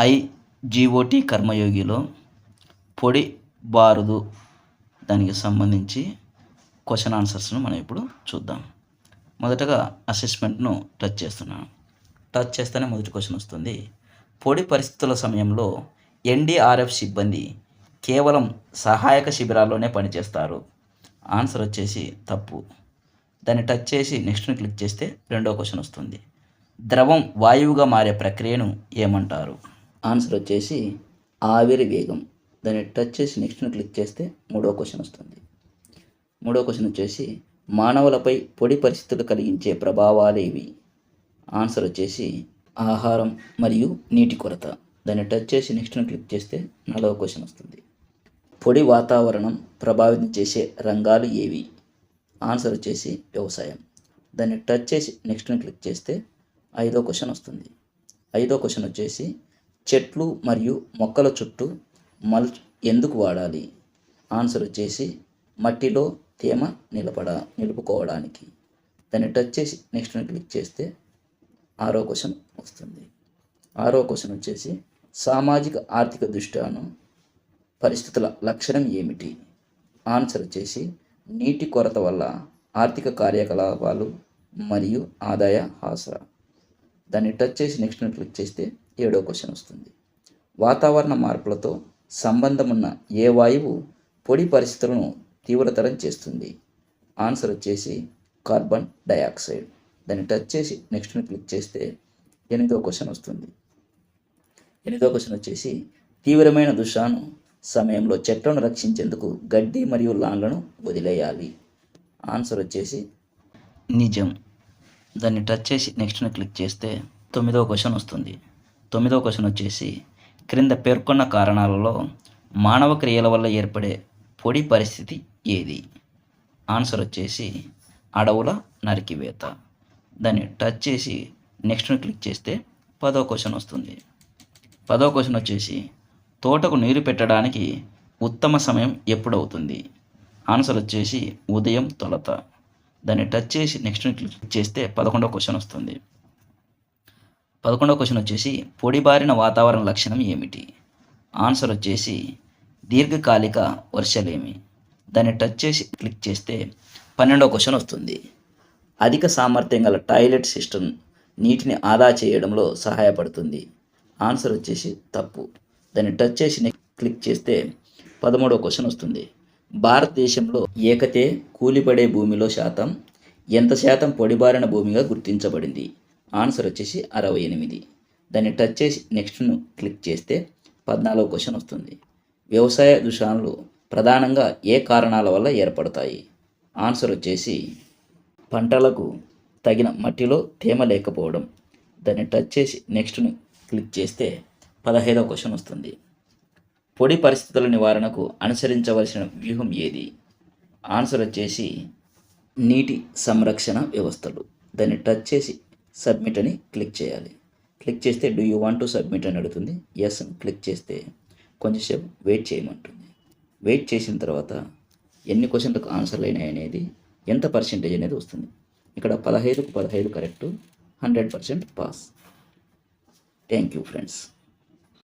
ఐజిఓటి కర్మయోగిలో పొడి బారుదు దానికి సంబంధించి క్వశ్చన్ ఆన్సర్స్ను మనం ఇప్పుడు చూద్దాం. మొదటగా అసెస్మెంట్ను టచ్ చేస్తున్నాను టచ్ చేస్తేనే మొదటి క్వశ్చన్ వస్తుంది. పొడి పరిస్థితుల సమయంలో ఎన్డీఆర్ఎఫ్ సిబ్బంది కేవలం సహాయక శిబిరాల్లోనే పనిచేస్తారు. ఆన్సర్ వచ్చేసి తప్పు. దాన్ని టచ్ చేసి నెక్స్ట్ని క్లిక్ చేస్తే రెండో క్వశ్చన్ వస్తుంది. ద్రవం వాయువుగా మారే ప్రక్రియను ఏమంటారు? ఆన్సర్ వచ్చేసి ఆవిరి వేగం. దాన్ని టచ్ చేసి నెక్స్ట్ని క్లిక్ చేస్తే మూడో క్వశ్చన్ వస్తుంది. మూడో క్వశ్చన్ వచ్చేసి మానవులపై పొడి పరిస్థితులు కలిగించే ప్రభావాలు ఏవి ఆన్సర్ వచ్చేసి ఆహారం మరియు నీటి కొరత. దాన్ని టచ్ చేసి నెక్స్ట్ని క్లిక్ చేస్తే నాలుగో క్వశ్చన్ వస్తుంది. పొడి వాతావరణం ప్రభావితం చేసే రంగాలు ఏవి? ఆన్సర్ వచ్చేసి వ్యవసాయం. దాన్ని టచ్ చేసి నెక్స్ట్ని క్లిక్ చేస్తే ఐదో క్వశ్చన్ వస్తుంది. ఐదో క్వశ్చన్ వచ్చేసి చెట్లు మరియు మొక్కల చుట్టూ మల్చ్ ఎందుకు వాడాలి? ఆన్సర్ వచ్చేసి మట్టిలో తేమ నిలబడ నిలుపుకోవడానికి. దాన్ని టచ్ చేసి నెక్స్ట్ క్లిక్ చేస్తే ఆరో క్వశ్చన్ వస్తుంది. ఆరో క్వశ్చన్ వచ్చేసి సామాజిక ఆర్థిక దృష్ట్యాను పరిస్థితుల లక్షణం ఏమిటి? ఆన్సర్ వచ్చేసి నీటి కొరత వల్ల ఆర్థిక కార్యకలాపాలు మరియు ఆదాయ హాసర దాన్ని టచ్ చేసి నెక్స్ట్ క్లిక్ చేస్తే ఏడో క్వశ్చన్ వస్తుంది. వాతావరణ మార్పులతో సంబంధం ఉన్న ఏ వాయువు పొడి పరిస్థితులను తీవ్రతరం చేస్తుంది? ఆన్సర్ వచ్చేసి కార్బన్ డయాక్సైడ్. దాన్ని టచ్ చేసి నెక్స్ట్ని క్లిక్ చేస్తే ఎనిమిదో క్వశ్చన్ వస్తుంది. ఎనిమిదో క్వశ్చన్ వచ్చేసి తీవ్రమైన దుషాను సమయంలో చెట్లను రక్షించేందుకు గడ్డి మరియు లాన్లను వదిలేయాలి. ఆన్సర్ వచ్చేసి నిజం. దాన్ని టచ్ చేసి నెక్స్ట్ని క్లిక్ చేస్తే తొమ్మిదో క్వశ్చన్ వస్తుంది. తొమ్మిదో క్వశ్చన్ వచ్చేసి క్రింద పేర్కొన్న కారణాలలో మానవ క్రియల వల్ల ఏర్పడే పొడి పరిస్థితి ఏది? ఆన్సర్ వచ్చేసి అడవుల నరికివేత. దాన్ని టచ్ చేసి నెక్స్ట్ని క్లిక్ చేస్తే పదో క్వశ్చన్ వస్తుంది. పదో క్వశ్చన్ వచ్చేసి తోటకు నీరు పెట్టడానికి ఉత్తమ సమయం ఎప్పుడవుతుంది? ఆన్సర్ వచ్చేసి ఉదయం తొలత. దాన్ని టచ్ చేసి నెక్స్ట్ క్లిక్ చేస్తే పదకొండవ క్వశ్చన్ వస్తుంది. పదకొండవ క్వశ్చన్ వచ్చేసి పొడిబారిన వాతావరణ లక్షణం ఏమిటి? ఆన్సర్ వచ్చేసి దీర్ఘకాలిక వర్షలేమి. దాన్ని టచ్ చేసి క్లిక్ చేస్తే పన్నెండవ క్వశ్చన్ వస్తుంది. అధిక సామర్థ్యం గల టాయిలెట్ సిస్టమ్ నీటిని ఆదా చేయడంలో సహాయపడుతుంది. ఆన్సర్ వచ్చేసి తప్పు. దాన్ని టచ్ చేసి క్లిక్ చేస్తే పదమూడవ క్వశ్చన్ వస్తుంది. భారతదేశంలో ఏకతే కూలిపడే భూమిలో శాతం ఎంత శాతం పొడిబారిన భూమిగా గుర్తించబడింది? ఆన్సర్ వచ్చేసి అరవై ఎనిమిది. దాన్ని టచ్ చేసి నెక్స్ట్ను క్లిక్ చేస్తే పద్నాలుగు క్వశ్చన్ వస్తుంది. వ్యవసాయ దూషణలు ప్రధానంగా ఏ కారణాల వల్ల ఏర్పడతాయి? ఆన్సర్ వచ్చేసి పంటలకు తగిన మట్టిలో తేమ లేకపోవడం. దాన్ని టచ్ చేసి నెక్స్ట్ను క్లిక్ చేస్తే పదహైదవ క్వశ్చన్ వస్తుంది. పొడి పరిస్థితుల నివారణకు అనుసరించవలసిన వ్యూహం ఏది? ఆన్సర్ వచ్చేసి నీటి సంరక్షణ వ్యవస్థలు. దాన్ని టచ్ చేసి సబ్మిట్ అని క్లిక్ చేయాలి. క్లిక్ చేస్తే do you want to submit అని అడుగుతుంది. ఎస్ అని క్లిక్ చేస్తే కొంచెంసేపు వెయిట్ చేయమంటుంది. వెయిట్ చేసిన తర్వాత ఎన్ని క్వశ్చన్లకు ఆన్సర్లు అయినాయి అనేది ఎంత పర్సెంటేజ్ అనేది వస్తుంది. ఇక్కడ పదహైదుకు పదహైదు correct hundred percent pass. Thank you friends.